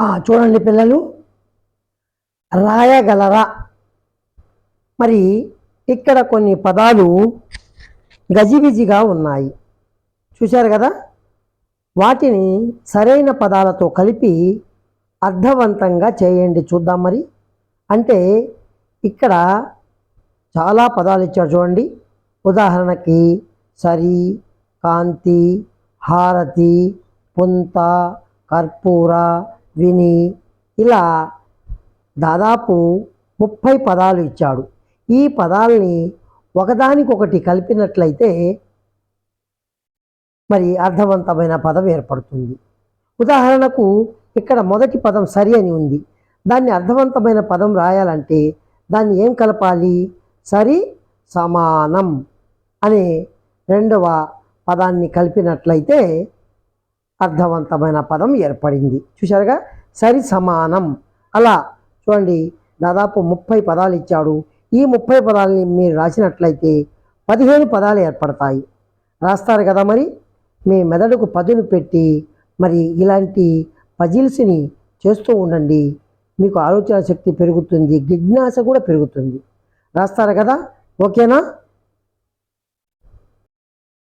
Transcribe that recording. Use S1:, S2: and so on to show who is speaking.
S1: చూడండి పిల్లలు రాయగలరా? మరి ఇక్కడ కొన్ని పదాలు గజిబిజిగా ఉన్నాయి. చూశారు కదా? వాటిని సరైన పదాలతో కలిపి అర్థవంతంగా చేయండి చూద్దాం మరి. అంటే ఇక్కడ చాలా పదాలు ఇచ్చారు చూడండి. ఉదాహరణకి సరి కాంతి హారతి పుంత కర్పూర విని ఇలా దాదాపు ముప్పై పదాలు ఇచ్చాడు. ఈ పదాలని ఒకదానికొకటి కలిపినట్లయితే మరి అర్థవంతమైన పదం ఏర్పడుతుంది. ఉదాహరణకు ఇక్కడ మొదటి పదం సరి అని ఉంది. దాన్ని అర్థవంతమైన పదం రాయాలంటే దాన్ని ఏం కలపాలి? సరి సమానం అనే రెండవ పదాన్ని కలిపినట్లయితే అర్థవంతమైన పదం ఏర్పడింది. చూశారుగా? సరి సమానం. అలా చూడండి దాదాపు ముప్పై పదాలు ఇచ్చాడు. ఈ ముప్పై పదాలని మీరు రాసినట్లయితే పదిహేను పదాలు ఏర్పడతాయి. రాస్తారు కదా మరి? మీ మెదడుకు పదును పెట్టి మరి ఇలాంటి పజిల్స్ని చేస్తూ ఉండండి. మీకు ఆలోచన శక్తి పెరుగుతుంది జిజ్ఞాస కూడా పెరుగుతుంది. రాస్తారు కదా? ఓకేనా?